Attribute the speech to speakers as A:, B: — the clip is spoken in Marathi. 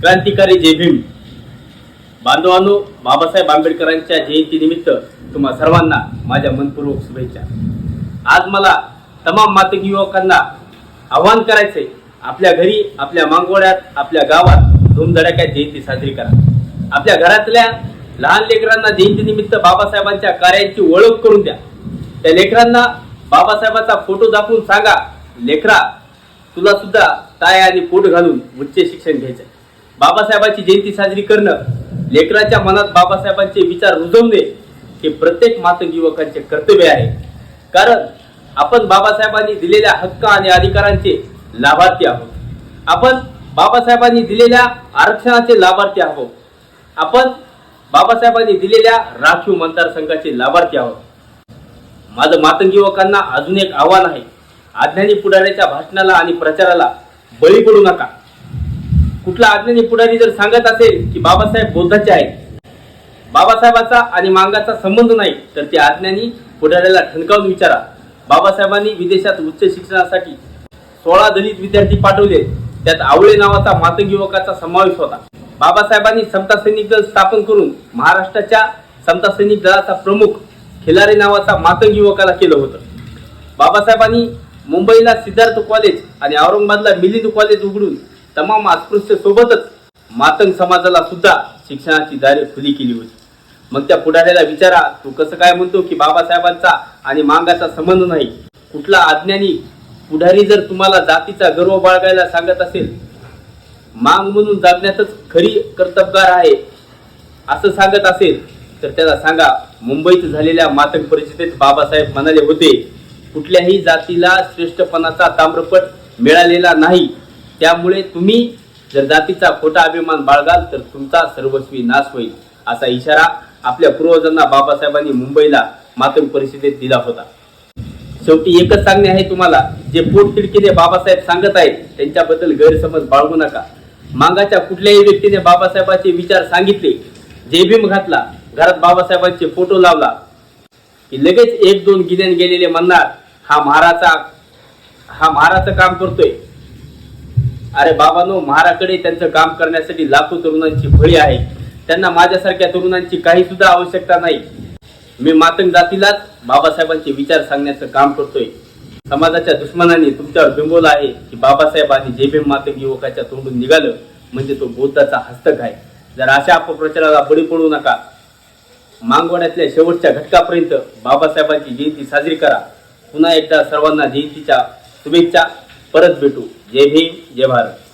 A: क्रांतिकारी जय भीम. बांधवांनो बाबासाहेब आंबेडकरांच्या जयंतीनिमित्त तुम्हा सर्वांना माझ्या मनपूर्वक शुभेच्छा. आज मला तमाम मातक युवकांना आव्हान करायचंय आपल्या घरी आपल्या मांगोळ्यात आपल्या गावात धूमधडाक्यात जयंती साजरी करा. आपल्या घरातल्या लहान लेकरांना जयंतीनिमित्त बाबासाहेबांच्या कार्याची ओळख करून द्या. त्या लेकरांना बाबासाहेबांचा फोटो दाखवून सांगा लेकरा तुला सुद्धा टाय आणि पोट घालून उच्च शिक्षण घ्यायचंय. बाबासाहेबांची जयंती साजरी करणं लेकराच्या मनात बाबासाहेबांचे विचार रुजवणे हे प्रत्येक मातक युवकांचे कर्तव्य आहे. कारण आपण बाबासाहेबांनी दिलेल्या हक्क आणि अधिकारांचे लाभार्थी आहोत. आपण बाबासाहेबांनी दिलेल्या आरक्षणाचे लाभार्थी आहोत. आपण बाबासाहेबांनी दिलेल्या राखीव मतदारसंघाचे लाभार्थी आहोत. माझं मातंग युवकांना अजून एक आव्हान आहे. आज्ञानी पुढाऱ्याच्या भाषणाला आणि प्रचाराला बळी पडू नका. कुठला अज्ञानी पुढारी जर सांगत असेल की बाबासाहेब बौद्धाचे आहेत बाबासाहेबाचा आणि मांगाचा संबंध नाही तर ते अज्ञानी पुढाऱ्याला ठणकावून विचारा. बाबासाहेबांनी विदेशात उच्च शिक्षणासाठी सोळा दलित विद्यार्थी पाठवले. त्यात आवळे नावाचा मातंग युवकाचा समावेश होता. बाबासाहेबांनी समता सैनिक दल स्थापन करून महाराष्ट्राच्या समता सैनिक दलाचा प्रमुख खिलारे नावाचा मातंग युवकाला केलं होतं. बाबासाहेबांनी मुंबईला सिद्धार्थ कॉलेज आणि औरंगाबादला मिलिंद कॉलेज उघडून तमाम अस्पृश्यसोबतच मातंग समाजाला सुद्धा शिक्षणाची दारे खुली केली होती. मग त्या पुढाऱ्याला विचारा तू कसं काय म्हणतो की बाबासाहेबांचा आणि मांगाचा संबंध नाही? कुठला अज्ञानी पुढारी जर तुम्हाला जातीचा गर्व बाळगायला सांगत असेल मांग म्हणून जागण्यातच खरी कर्तबगार आहे असं सांगत असेल तर त्याला सांगा मुंबईत झालेल्या मातक परिषदेत बाबासाहेब म्हणाले होते कुठल्याही जातीला श्रेष्ठपणाचा ताम्रपट मिळालेला नाही. त्यामुळे तुम्ही जर जातीचा खोटा अभिमान बाळगाल तर तुमचा सर्वस्वी नाश होईल असा इशारा आपल्या पूर्वजांना बाबासाहेबांनी मुंबईला मातंग परिषदेत दिला होता. शेवटी एकच सांगणे आहे तुम्हाला जे पोटतिडकीने बाबासाहेब सांगत आहेत त्यांच्याबद्दल गैरसमज बाळगू नका. मांगाच्या कुठल्याही व्यक्तीने बाबासाहेबांचे विचार सांगितले जेबीम भीम घातला घरात बाबासाहेबांचे फोटो लावला की लगेच एक दोन गिन्यान गेलेले म्हणणार हा महाराचा हा महाराचं काम करतोय. अरे बाबानो महाराकडे त्यांचं काम करण्यासाठी लाखो तरुणांची फळी आहे. त्यांना माझ्यासारख्या तरुणांची काही सुद्धा आवश्यकता नाही. मी मातंग जातीलाच बाबासाहेबांचे विचार सांगण्याचं काम करतोय. समाजाच्या दुश्मनाने तुमच्यावर बिंबवलं आहे की बाबासाहेब आणि जे भीम मातंग युवकाच्या तोंडून निघालं म्हणजे तो बौद्धाचा हस्तक आहे. जर अशा अपप्रचाराला बळी पडू नका. मांगवण्यातल्या शेवटच्या घटकापर्यंत बाबासाहेबांची जयंती साजरी करा. पुन्हा एकदा सर्वांना जयंतीच्या शुभेच्छा. परत भेटू. जय भीम जय भारत.